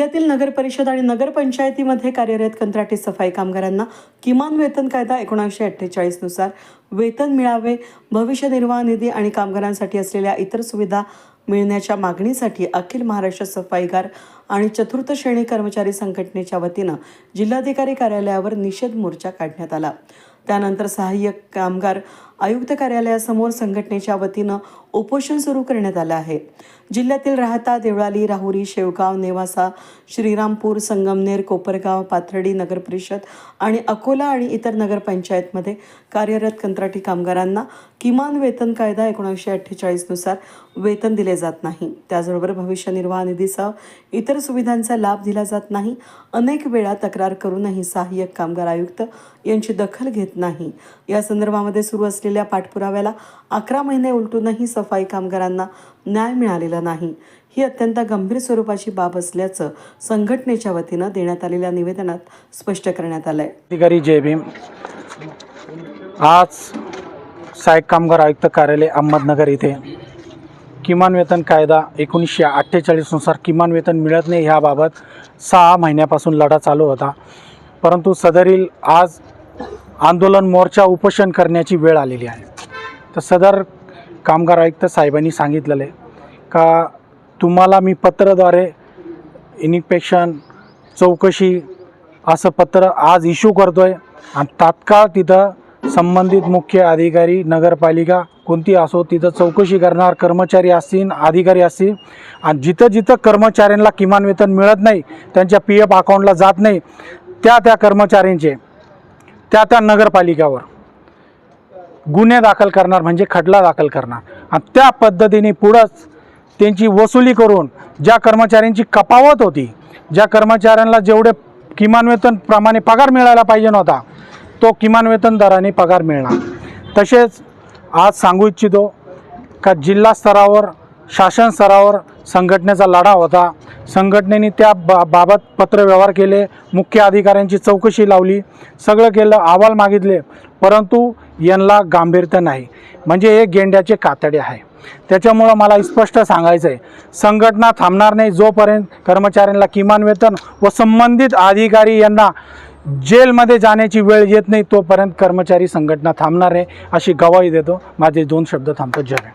जिल्ह्यातील नगरपरिषद आणि नगरपंचायतीमध्ये कार्यरत कंत्राटी सफाई कामगारांना किमान वेतन कायदा एकोणीसशे अठ्ठेचाळीसनुसार वेतन मिळावे भविष्य निर्वाह निधी आणि कामगारांसाठी असलेल्या इतर सुविधा मिळण्याच्या मागणीसाठी अखिल महाराष्ट्र सफाईगार आणि चतुर्थ श्रेणी कर्मचारी संघटनेच्या वतीनं जिल्हाधिकारी कार्यालयावर निषेध मोर्चा काढण्यात आला. त्यानंतर सहाय्यक कामगार आयुक्त कार्यालयासमोर संघटनेच्या वतीनं उपोषण सुरू करण्यात आलं आहे. जिल्ह्यातील राहता देवळाली राहुरी शेवगाव नेवासा श्रीरामपूर संगमनेर कोपरगाव पाथर्डी नगर परिषद आणि अकोला आणि इतर नगरपंचायतमध्ये कार्यरत कंत्राटी कामगारांना किमान वेतन कायदा एकोणीसशे अठ्ठेचाळीसनुसार वेतन दिले जात नाही. त्याचबरोबर भविष्य निर्वाह निधीसह इतर सुविधांचा लाभ दिला जात नाही. अनेक वेळा तक्रार करूनही सहाय्यक कामगार आयुक्त यांची दखल घेत नाही. या संदर्भामध्ये सुरू असलेल्या पाठपुराव्याला अकरा महिने उलटूनही सफाई कामगारांना न्याय मिळालेला नाही. ही अत्यंत गंभीर स्वरूपाची बाब असल्याचं संघटनेच्या वतीनं देण्यात आलेल्या निवेदनात स्पष्ट करण्यात आलंय. अधिकारी जय भीम. आज सहाय्यक कामगार आयुक्त कार्यालय अहमदनगर इथे किमान वेतन कायदा एकोणीसशे अठ्ठेचाळीसनुसार किमान वेतन मिळत नाही ह्याबाबत सहा महिन्यापासून लढा चालू होता. परंतु सदरील आज आंदोलन मोर्चा उपोषण करण्याची वेळ आलेली आहे. तर सदर कामगार आयुक्त साहेबांनी सांगितलेलं आहे का तुम्हाला मी पत्राद्वारे इनिपेक्शन चौकशी असं पत्र आज इश्यू करतो आहे आणि तात्काळ तिथं संबंधित मुख्य अधिकारी नगरपालिका कोणती असो तिथं चौकशी करणार कर्मचारी असतील अधिकारी असतील आणि जिथं जिथं कर्मचाऱ्यांना किमान वेतन मिळत नाही त्यांच्या पी एफ अकाउंटला जात नाही त्या त्या कर्मचाऱ्यांचे त्या त्या नगरपालिकावर गुन्हे दाखल करणार म्हणजे खटला दाखल करणार. आणि त्या पद्धतीने पुढंच त्यांची वसुली करून ज्या कर्मचाऱ्यांची कपावत होती ज्या कर्मचाऱ्यांना जेवढे किमान वेतन प्रमाणे पगार मिळायला पाहिजे नव्हता तो किमान वेतन दराने पगार मिळणार. तसेच आज सांगू इच्छितो का जिल्हा स्तरावर शासन स्तरावर संघटनेचा लढा होता. संघटनेने त्या बा बाबत पत्रव्यवहार केले मुख्य अधिकाऱ्यांची चौकशी लावली सगळं केलं अहवाल मागितले परंतु यांना गांभीर्य नाही. म्हणजे हे गेंड्याचे कातडे आहे. त्याच्यामुळं मला स्पष्ट सांगायचं आहे संघटना थांबणार नाही जोपर्यंत कर्मचाऱ्यांना किमान वेतन व संबंधित अधिकारी यांना जेलमध्ये जाण्याची वेळ येत नाही तोपर्यंत कर्मचारी संघटना थांबणार आहे अशी गवाही देतो. माझे दोन शब्द थांबतो जय